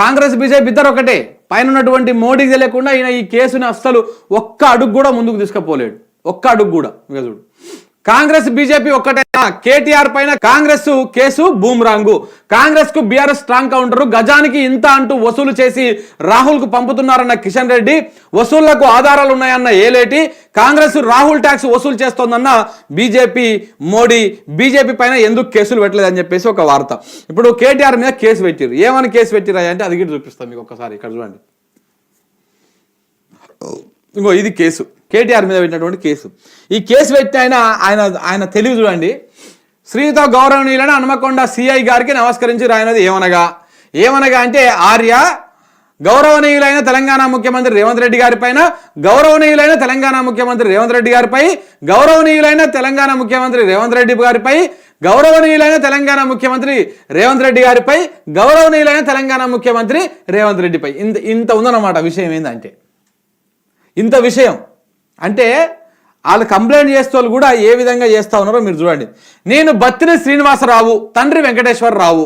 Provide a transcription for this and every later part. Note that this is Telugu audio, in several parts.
కాంగ్రెస్ బీజేపీ ఇద్దరు ఒకటే. పైన ఉన్నటువంటి మోడీకి తెలియకుండా ఈయన ఈ కేసుని అస్సలు ఒక్క అడుగు కూడా ముందుకు తీసుకుపోలేడు. ఒక్క అడుగు కూడా. ఇక చూడు. కాంగ్రెస్ బీజేపీ ఒక్కటైనా కేటీఆర్ పైన కాంగ్రెస్ కేసు బూమ్రాంగు. కాంగ్రెస్కు బీఆర్ఎస్ స్ట్రాంగ్ కౌంటర్. గజానికి ఇంత అంటూ వసూలు చేసి రాహుల్కు పంపుతున్నారన్న కిషన్ రెడ్డి. వసూళ్ళకు ఆధారాలు ఉన్నాయన్న ఏలేటి. కాంగ్రెస్ రాహుల్ ట్యాక్స్ వసూలు చేస్తోందన్న బీజేపీ మోడీ. బీజేపీ పైన ఎందుకు కేసులు పెట్టలేదని చెప్పేసి ఒక వార్త. ఇప్పుడు కేటీఆర్ మీద కేసు పెట్టారు ఏమని కేసు పెట్టిరా అంటే అది కూడా చూపిస్తాను మీకు ఒకసారి ఇక్కడ చూడండి. ఇంకో ఇది కేసు. కేటీఆర్ మీద పెట్టినటువంటి కేసు. ఈ కేసు పెట్టి ఆయన ఆయన ఆయన తెలివి చూడండి. శ్రీతో గౌరవనీయులను హనుమకొండ సిఐ గారికి నమస్కరించి రాయినది ఏమనగా? ఏమనగా అంటే ఆర్య గౌరవనీయులైన తెలంగాణ ముఖ్యమంత్రి రేవంత్ రెడ్డి గారిపైన గౌరవనీయులైన తెలంగాణ ముఖ్యమంత్రి రేవంత్ రెడ్డి గారిపై గౌరవనీయులైన తెలంగాణ ముఖ్యమంత్రి రేవంత్ రెడ్డి గారిపై గౌరవనీయులైన తెలంగాణ ముఖ్యమంత్రి రేవంత్ రెడ్డి గారిపై గౌరవనీయులైన తెలంగాణ ముఖ్యమంత్రి రేవంత్ రెడ్డిపై ఇంత ఇంత ఉందన్నమాట విషయం ఏంటంటే ఇంత విషయం. అంటే వాళ్ళు కంప్లైంట్ చేసే వాళ్ళు కూడా ఏ విధంగా చేస్తా ఉన్నారో మీరు చూడండి. నేను బత్తిని శ్రీనివాసరావు తండ్రి వెంకటేశ్వరరావు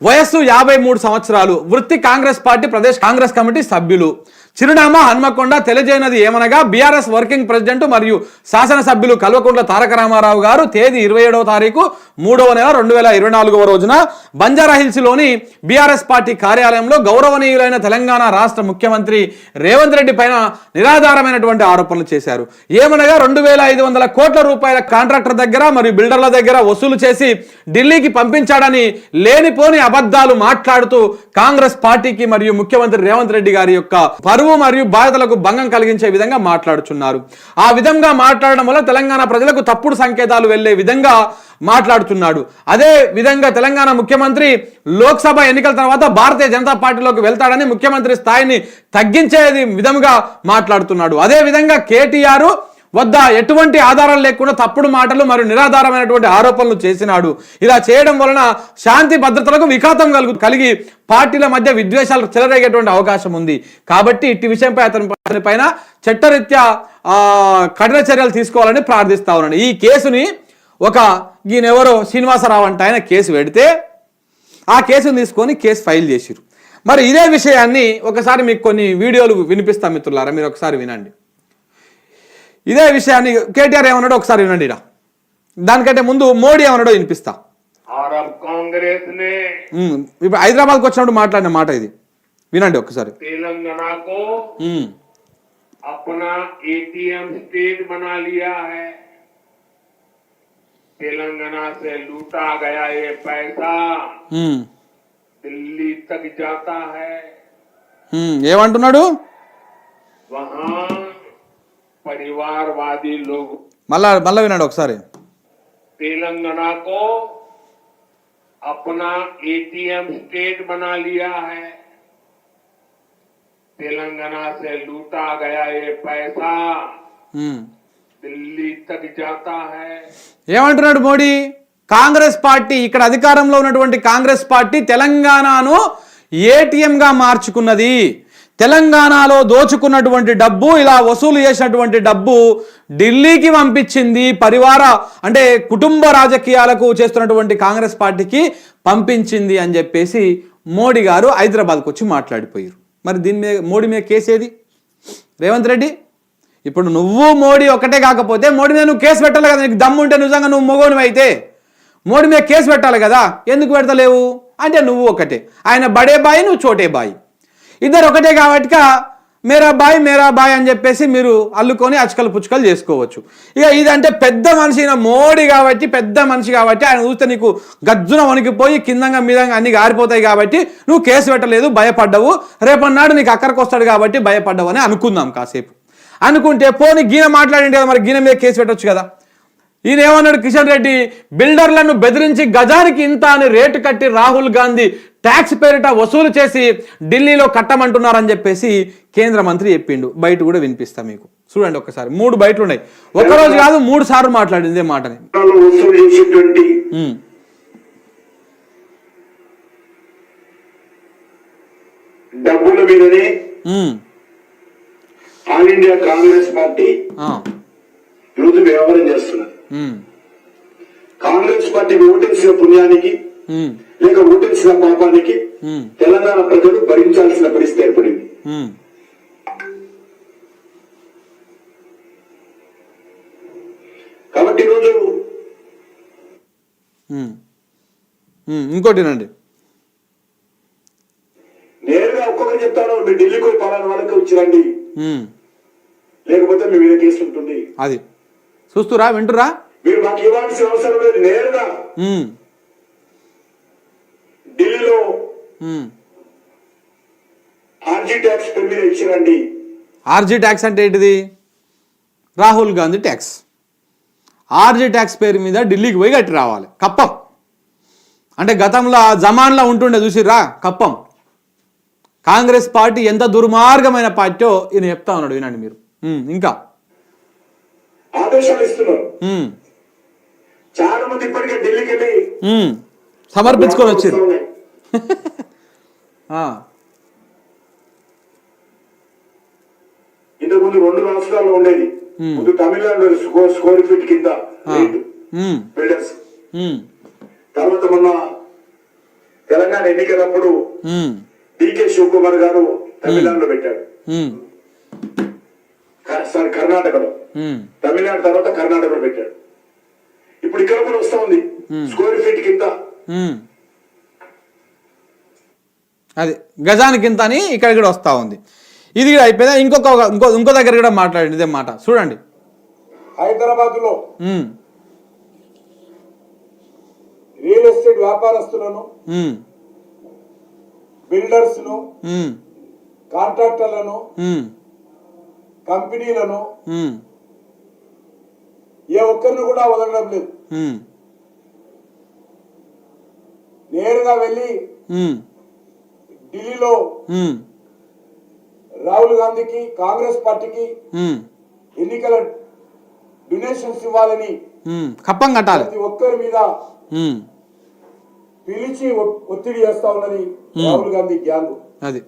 వయస్సు యాభై మూడు సంవత్సరాలు వృత్తి కాంగ్రెస్ పార్టీ ప్రదేశ్ కాంగ్రెస్ కమిటీ సభ్యులు. చిరునామా హన్మకొండ తెలియజేయనది ఏమనగా బీఆర్ఎస్ వర్కింగ్ ప్రెసిడెంట్ మరియు శాసనసభ్యులు కల్వకుంట్ల తారక రామారావు గారు తేదీ ఇరవై ఏడవ తారీఖు మూడవ నెల రెండు వేల ఇరవై నాలుగవ రోజున బంజారాహిల్స్లోని బీఆర్ఎస్ పార్టీ కార్యాలయంలో గౌరవనీయులైన తెలంగాణ రాష్ట్ర ముఖ్యమంత్రి రేవంత్ రెడ్డి పైన నిరాధారమైనటువంటి ఆరోపణలు చేశారు. ఏమనగా రెండు వేల ఐదు వందల కోట్ల రూపాయల కాంట్రాక్టర్ దగ్గర మరియు బిల్డర్ల దగ్గర వసూలు చేసి ఢిల్లీకి పంపించాడని లేనిపోని అబద్ధాలు మాట్లాడుతూ కాంగ్రెస్ పార్టీకి మరియు ముఖ్యమంత్రి రేవంత్ రెడ్డి గారి యొక్క పరువు మరియు బాధితులకు భంగం కలిగించే విధంగా మాట్లాడుతున్నారు ఆ విధంగా మాట్లాడడం వల్ల తెలంగాణ ప్రజలకు తప్పుడు సంకేతాలు వెళ్ళే విధంగా మాట్లాడుతున్నాడు. అదే విధంగా తెలంగాణ ముఖ్యమంత్రి లోక్సభ ఎన్నికల తర్వాత భారతీయ జనతా పార్టీలోకి వెళ్తాడని ముఖ్యమంత్రి స్థాయిని తగ్గించేది విధంగా మాట్లాడుతున్నాడు. అదే విధంగా కేటీఆర్ వద్ద ఎటువంటి ఆధారం లేకుండా తప్పుడు మాటలు మరియు నిరాధారమైనటువంటి ఆరోపణలు చేసినాడు. ఇలా చేయడం వలన శాంతి భద్రతలకు విఘాతం కలుగు కలిగి పార్టీల మధ్య విద్వేషాలు చెలరేగేటువంటి అవకాశం ఉంది. కాబట్టి ఇట్టి విషయంపై అతని అతని పైన చట్టరీత్యా కఠిన చర్యలు తీసుకోవాలని ప్రార్థిస్తా ఉన్నాను ఈ కేసుని ఒక ఈయనెవరో శ్రీనివాసరావు అంటే ఆయన కేసు పెడితే ఆ కేసును తీసుకొని కేసు ఫైల్ చేసిరు మరి ఇదే విషయాన్ని ఒకసారి మీకు కొన్ని వీడియోలు వినిపిస్తాం మిత్రులారా మీరు ఒకసారి వినండి. ఇదే విషయాన్ని కేటీఆర్ ఏమన్నాడో ఒకసారి వినండి ఇడ దానికంటే ముందు మోడీ ఏమన్నాడో వినిపిస్తా और अब कांग्रेस ने ఉమ్, ఇప్పుడు హైదరాబాద్కి వచ్చినప్పుడు మాట్లాడిన మాట ఇది వినండి ఒకసారి तेलंगाना को ఉమ్, अपना एटीएम स्टेट बना लिया है तेलंगाना से लूटा गया ये पैसा ఉమ్, दिल्ली तक जाता है ఉమ్, ఏమంటున్నాడు वहाँ परिवारवादी लोग మళ్ళా మళ్ళా వినండి ఒకసారి तेलंगाना को अपना एटीएम स्टेट बना लिया है तेलंगाना से लूटा गया ये पैसा ఉమ్. दिल्ली तक जाता है ఏమంటున్నాడు మోడీ కాంగ్రెస్ పార్టీ ఇక్కడ అధికారంలో ఉన్నటువంటి కాంగ్రెస్ పార్టీ తెలంగాణను ఏటీఎంగా మార్చుకున్నది తెలంగాణలో దోచుకున్నటువంటి డబ్బు ఇలా వసూలు చేసినటువంటి డబ్బు ఢిల్లీకి పంపించింది పరివార అంటే కుటుంబ రాజకీయాలకు చేస్తున్నటువంటి కాంగ్రెస్ పార్టీకి పంపించింది అని చెప్పేసి మోడీ గారు హైదరాబాద్కు వచ్చి మాట్లాడిపోయారు. మరి దీని మీద మోడీ మీద కేసు ఏది? రేవంత్ రెడ్డి? ఇప్పుడు నువ్వు మోడీ ఒకటే కాకపోతే మోడీ మీద నువ్వు కేసు పెట్టాలి కదా నీకు దమ్ము ఉంటే నిజంగా నువ్వు మొగోనివి అయితే. మోడీ మీద కేసు పెట్టాలి కదా ఎందుకు పెడతలేవు? అంటే నువ్వు ఒకటే ఆయన బడే బాయి నువ్వు చోటే బాయి. ఇద్దరు ఒకటే కాబట్టి మేరా బాయ్ మేరా బాయ్ అని చెప్పేసి మీరు అల్లుకొని అచకలు పుచ్చుకలు చేసుకోవచ్చు. ఇక ఇదంటే పెద్ద మనిషి ఈయన మోడీ కాబట్టి పెద్ద మనిషి కాబట్టి ఆయన చూస్తే నీకు గజ్జున వణికిపోయి కిందంగా మీదంగా అన్ని గారిపోతాయి కాబట్టి నువ్వు కేసు పెట్టలేదు భయపడ్డవు. రేపన్నాడు నీకు అక్కడికి వస్తాడు కాబట్టి భయపడ్డవు అని అనుకుందాం కాసేపు. అనుకుంటే పోనీ గీన మాట్లాడింది కదా మరి గీన మీద కేసు పెట్టవచ్చు కదా. ఈయన ఏమన్నాడు కిషన్ రెడ్డి బిల్డర్లను బెదిరించి గజానికి ఇంత అని రేటు కట్టి రాహుల్ గాంధీ ట్యాక్స్ పేరిట వసూలు చేసి ఢిల్లీలో కట్టమంటున్నారని చెప్పేసి కేంద్ర మంత్రి చెప్పిండు. బయట కూడా వినిపిస్తా మీకు. చూడండి ఒక్కసారి మూడు బయటలు ఉన్నాయి. ఒక్కరోజు కాదు మూడు సార్లు మాట్లాడింది మాటని. డబ్బుల మీదనే ఆల్ ఇండియా కాంగ్రెస్ పార్టీ ఈరోజు వ్యవహారం చేస్తున్నది ఉమ్, కాంగ్రెస్ పార్టీ ఓటేసిన పుణ్యానికి ఉమ్, లేక ఓటేసిన పాపానికి ఉమ్, తెలంగాణ ప్రజలు భరించాల్సిన పరిస్థితి ఏర్పడింది. కాబట్టి ఈరోజు ఇంకోటినండి నేరుగా ఒక్కొక్కరు చెప్తాను మీరు ఢిల్లీకి పోయి పలానా వాళ్ళకి వచ్చిరండి లేకపోతే మీ మీద కేసు ఉంటుంది. అది. చూస్తురా వింటురా? మీరు మాకు ఇవ్వాల్సిన అవసరం లేదు నేరుగా ఉమ్, ఢిల్లీలో ఉమ్. ఆర్జీ ట్యాక్స్ పేరు మీద ఇచ్చిరండి. ఆర్జీ ట్యాక్స్ అంటే ఏంటిది? Rahul Gandhi tax. RG tax పేరు మీద ఢిల్లీకి పోయి కట్టి రావాలి. కప్పం. అంటే గతంలో జమాన్లో ఉంటుండే చూసిర్రా? కప్పం. కాంగ్రెస్ పార్టీ ఎంత దుర్మార్గమైన పార్టీ ఈయన చెప్తా ఉన్నాడు వినండి మీరు. ఇంకా. ఆదేశాలు ఇస్తున్నారు చాలా మంది ఇప్పటికే ఢిల్లీకి వెళ్ళి సమర్పించుకొని వచ్చారు. ఇంతకు ముందు రెండు రాష్ట్రాల్లో ఉండేది. ముందు తమిళనాడు స్కో- స్క్వేర్ ఫీట్ కింద బిల్డర్స్. తర్వాత మొన్న తెలంగాణ ఎన్నికలప్పుడు డికే శివకుమార్ గారు తమిళనాడులో పెట్టాడు క- సారీ కర్ణాటకలో. తమిళనాడు తర్వాత కర్ణాటకలో పెట్టాడు. ఇప్పుడు ఇక్కడ కూడా వస్తా ఉంది. స్క్వేర్ ఫీట్ కింద. అది గజానికి ఇంత అని ఇక్కడ కూడా వస్తూ ఉంది. ఇది కూడా అయిపోయిందా? ఇంకొక ఇంకో ఇంకో దగ్గర కూడా మాట్లాడండి ఇదే మాట. చూడండి. హైదరాబాద్లో రియల్ ఎస్టేట్ వ్యాపారస్తులను బిల్డర్స్ను కాంట్రాక్టర్లను కంపెనీలను ఏ ఒక్కరిని కూడా వదలడం లేదు. నేరుగా వెళ్ళి ఢిల్లీలో రాహుల్ గాంధీకి కాంగ్రెస్ పార్టీకి ఎన్నికల డొనేషన్స్ ఇవ్వాలని ఉమ్. కప్పం కట్టాలి. ప్రతి ఒక్కరి మీద పిలిచి ఒత్తిడి చేస్తా ఉన్నది రాహుల్ గాంధీ గ్యాంగ్. అది.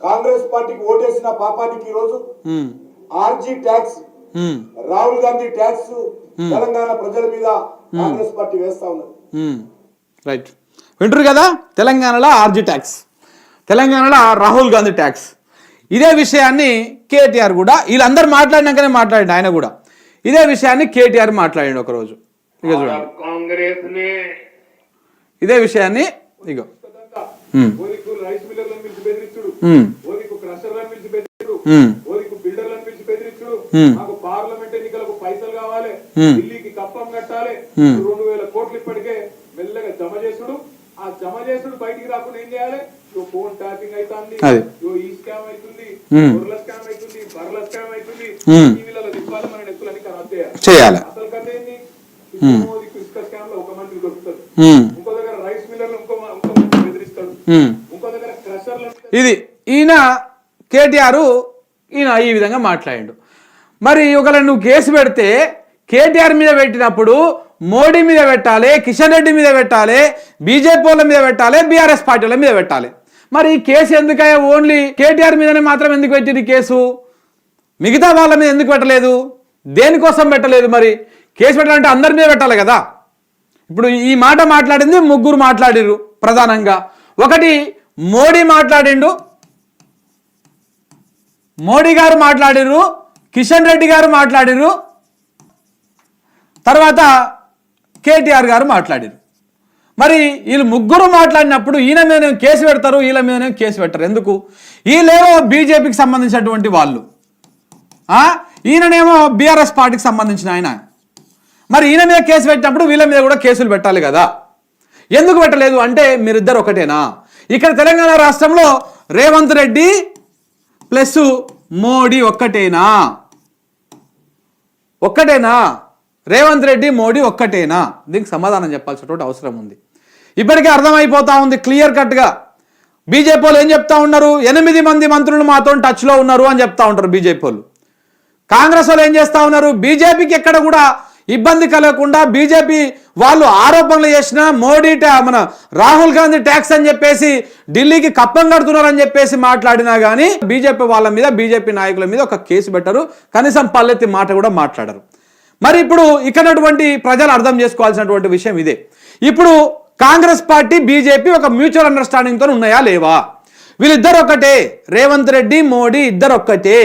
కాంగ్రెస్ పార్టీకి ఓటేసిన పాపానికి ఈరోజు RG tax Rahul Gandhi tax Telangana ప్రజల మీద కాంగ్రెస్ పార్టీ వేస్తా ఉన్నది. రైట్. వింటారు కదా? తెలంగాణలో ఆర్జీ ట్యాక్స్. తెలంగాణలో రాహుల్ గాంధీ ట్యాక్స్. ఇదే విషయాన్ని కేటీఆర్ కూడా వీళ్ళందరూ మాట్లాడినాకనే మాట్లాడండి ఆయన కూడా. ఇదే విషయాన్ని కేటీఆర్ మాట్లాడండి ఒకరోజు. ఇక చూడండి. కాంగ్రెస్ ఇదే విషయాన్ని ఇగో. ఓదికు రైస్ మిల్లర్లను పిలిచి బెదిరించుడు ఓదికు క్రషర్లను పిలిచి బెదిరించుడు ఓదికు బిల్డర్లను పిలిచి బెదిరించుడు. మాకు పార్లమెంట్ ఎన్నికలకు పైసలు కావాలి. ఢిల్లీకి కప్పం కట్టాలి. రెండు వేల కోట్లు ఇప్పటికే మెల్లగా జమ చేసుడు. ఆ జమ చేసుడు బయటికి రాకుండా ఏం చేయాలి? ఫోన్ ట్యాపింగ్ అవుతుంది ఈ స్కామ్ అవుతుంది. గొర్రెల స్కామ్ అవుతుంది. బర్రెల స్కామ్ అవుతుంది. టీవీలలో దిప్పాలి మన నెత్తులన్నీ ఖరాబ్ చేయాలి. అసలు కథ ఏంది? ఇసుక స్కామ్లో ఒక మంది దొరుకుతుంది ఇంకో దగ్గర రైస్ మిల్లర్లు ఇంకో ఇది ఈయన కేటీఆర్ ఈయన ఈ విధంగా మాట్లాడిండు. మరి ఒకవేళ నువ్వు కేసు పెడితే కేటీఆర్ మీద పెట్టినప్పుడు మోడీ మీద పెట్టాలి కిషన్ రెడ్డి మీద పెట్టాలి బీజేపీ వాళ్ళ మీద పెట్టాలి బీఆర్ఎస్ పార్టీల మీద పెట్టాలి. మరి ఈ కేసు ఎందుకయ్యా ఓన్లీ కేటీఆర్ మీదనే మాత్రం ఎందుకు పెట్టింది కేసు? మిగతా వాళ్ళ మీద ఎందుకు పెట్టలేదు? దేనికోసం పెట్టలేదు మరి? కేసు పెట్టాలంటే అందరి మీద పెట్టాలి కదా. ఇప్పుడు ఈ మాట మాట్లాడింది ముగ్గురు మాట్లాడిరు ప్రధానంగా. ఒకటి మోడీ మాట్లాడిండు. మోడీ గారు మాట్లాడిరు కిషన్ రెడ్డి గారు మాట్లాడిరు తర్వాత కేటీఆర్ గారు మాట్లాడిరు మరి వీళ్ళు ముగ్గురు మాట్లాడినప్పుడు ఈయన మీద కేసు పెడతారు వీళ్ళ మీద కేసు పెట్టరు? ఎందుకు? వీళ్ళేమో బీజేపీకి సంబంధించినటువంటి వాళ్ళు. ఈయననేమో బీఆర్ఎస్ పార్టీకి సంబంధించిన ఆయన. మరి ఈయన మీద కేసు పెట్టినప్పుడు వీళ్ళ మీద కూడా కేసులు పెట్టాలి కదా? ఎందుకు పెట్టలేదు అంటే మీరిద్దరు ఒకటేనా? ఇక్కడ తెలంగాణ రాష్ట్రంలో రేవంత్ రెడ్డి ప్లస్ మోడీ ఒక్కటేనా? ఒక్కటేనా? రేవంత్ రెడ్డి మోడీ ఒక్కటేనా? దీనికి సమాధానం చెప్పాల్సినటువంటి అవసరం ఉంది. ఇప్పటికే అర్థమైపోతా ఉంది క్లియర్ కట్గా. బీజేపీ వాళ్ళు ఏం చెప్తా ఉన్నారు? ఎనిమిది మంది మంత్రులు మాతో టచ్లో ఉన్నారు అని చెప్తా ఉంటారు బీజేపీ వాళ్ళు. కాంగ్రెస్ వాళ్ళు ఏం చేస్తా ఉన్నారు? బీజేపీకి ఎక్కడ కూడా ఇబ్బంది కలగకుండా బీజేపీ వాళ్ళు ఆరోపణలు చేసిన మోడీ మన రాహుల్ గాంధీ ట్యాక్స్ అని చెప్పేసి ఢిల్లీకి కప్పం కడుతున్నారని చెప్పేసి మాట్లాడినా కానీ బీజేపీ వాళ్ళ మీద బీజేపీ నాయకుల మీద ఒక కేసు పెట్టరు. కనీసం పల్లెత్తి మాట కూడా మాట్లాడరు. మరి ఇప్పుడు ఇక్కడటువంటి ప్రజలు అర్థం చేసుకోవాల్సినటువంటి విషయం ఇదే. ఇప్పుడు కాంగ్రెస్ పార్టీ బీజేపీ ఒక మ్యూచువల్ అండర్స్టాండింగ్తో ఉన్నాయా లేవా? వీళ్ళిద్దరు ఒకటే రేవంత్ రెడ్డి మోడీ ఇద్దరు ఒక్కటే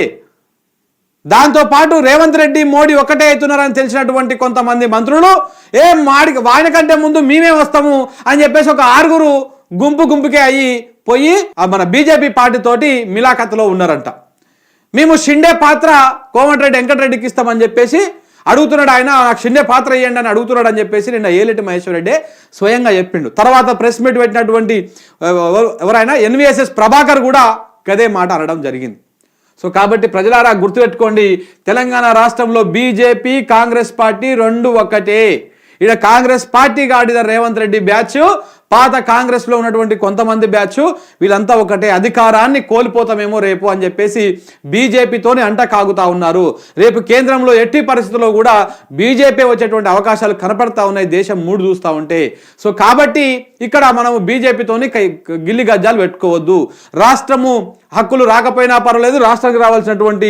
దాంతో పాటు రేవంత్ రెడ్డి మోడీ ఒకటే అవుతున్నారని తెలిసినటువంటి కొంతమంది మంత్రులు ఏం మాడి ఆయన కంటే ముందు మేమే వస్తాము అని చెప్పేసి ఒక ఆరుగురు గుంపు గుంపుకే అయ్యి పోయి మన బీజేపీ పార్టీ తోటి మిలాఖత్లో ఉన్నారంట. మేము షిండే పాత్ర కోమటిరెడ్డి వెంకటరెడ్డికి ఇస్తామని చెప్పేసి అడుగుతున్నాడు ఆయన. నాకు షిండే పాత్ర ఇవ్వండి అని అడుగుతున్నాడు అని చెప్పేసి నిన్న ఏలటి మహేశ్వర రెడ్డి స్వయంగా చెప్పిండు. తర్వాత ప్రెస్ మీట్ పెట్టినటువంటి ఎవరైనా ఎన్విఎస్ఎస్ ప్రభాకర్ కూడా గదే మాట అనడం జరిగింది. సో కాబట్టి ప్రజలారా గుర్తుపెట్టుకోండి తెలంగాణ రాష్ట్రంలో బీజేపీ కాంగ్రెస్ పార్టీ రెండు ఒకటే. ఇక్కడ కాంగ్రెస్ పార్టీ గాడిద రేవంత్ రెడ్డి బ్యాచ్ పాత కాంగ్రెస్లో ఉన్నటువంటి కొంతమంది బ్యాచ్ వీళ్ళంతా ఒకటే అధికారాన్ని కోల్పోతామేమో రేపు అని చెప్పేసి బీజేపీతోనే అంట కాగుతా ఉన్నారు. రేపు కేంద్రంలో ఎట్టి పరిస్థితుల్లో కూడా బీజేపీ వచ్చేటువంటి అవకాశాలు కనపడతా ఉన్నాయి దేశం మూడు చూస్తూ ఉంటే. సో కాబట్టి ఇక్కడ మనము బీజేపీతోని కై గిల్లి గజ్జాలు పెట్టుకోవద్దు. రాష్ట్రము హక్కులు రాకపోయినా పర్వాలేదు రాష్ట్రానికి రావాల్సినటువంటి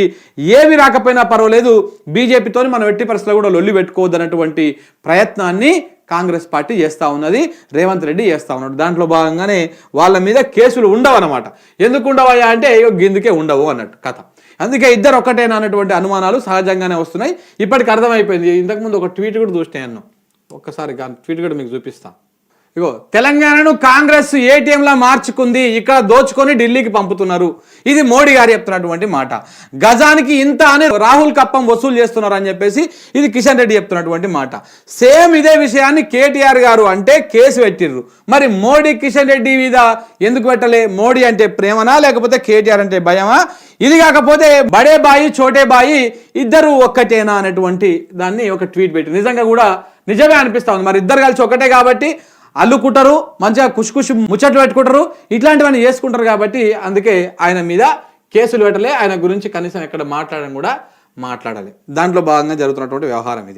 ఏవి రాకపోయినా పర్వాలేదు బీజేపీతోని మనం ఎట్టి పరిస్థితుల్లో కూడా లొల్లి పెట్టుకోవద్దు అన్నటువంటి ప్రయత్నాన్ని కాంగ్రెస్ పార్టీ చేస్తూ ఉన్నది రేవంత్ రెడ్డి చేస్తూ ఉన్నాడు. దాంట్లో భాగంగానే వాళ్ళ మీద కేసులు ఉండవు అనమాట ఎందుకు ఉండవయ్యా అంటే గిందుకే ఉండవు అన్నట్టు కథ. అందుకే ఇద్దరు ఒక్కటేనా అన్నటువంటి అనుమానాలు సహజంగానే వస్తున్నాయి. ఇప్పటికి అర్థమైపోయింది. ఇంతకుముందు ఒక ట్వీట్ కూడా చూసినాయి అన్ను ఒక్కసారి ట్వీట్ కూడా మీకు చూపిస్తాను ఇగో తెలంగాణను కాంగ్రెస్ ఏటీఎంలా మార్చుకుంది ఇక్కడ దోచుకొని ఢిల్లీకి పంపుతున్నారు. ఇది మోడీ గారు చెప్తున్నటువంటి మాట. గజానికి ఇంత అని రాహుల్ కప్పం వసూలు చేస్తున్నారు అని చెప్పేసి ఇది కిషన్ రెడ్డి చెప్తున్నటువంటి మాట. సేమ్ ఇదే విషయాన్ని కేటీఆర్ గారు అంటే కేసు పెట్టిర్రు. మరి మోడీ కిషన్ రెడ్డి మీద ఎందుకు పెట్టలే? మోడీ అంటే ప్రేమనా లేకపోతే కేటీఆర్ అంటే భయమా? ఇది కాకపోతే బడే బాయి చోటే బాయి ఇద్దరు ఒక్కటేనా అనేటువంటి దాన్ని ఒక ట్వీట్ పెట్టి నిజంగా కూడా నిజమే అనిపిస్తా ఉంది. మరి ఇద్దరు కలిసి ఒకటే కాబట్టి అల్లుకుంటారు మంచిగా కుషి కుషి ముచ్చట్లు పెట్టుకుంటారు ఇట్లాంటివన్నీ చేసుకుంటారు కాబట్టి అందుకే ఆయన మీద కేసులు పెట్టలే. ఆయన గురించి కనీసం ఎక్కడ మాట్లాడడం కూడా మాట్లాడాలి. దాంట్లో భాగంగా జరుగుతున్నటువంటి వ్యవహారం ఇది.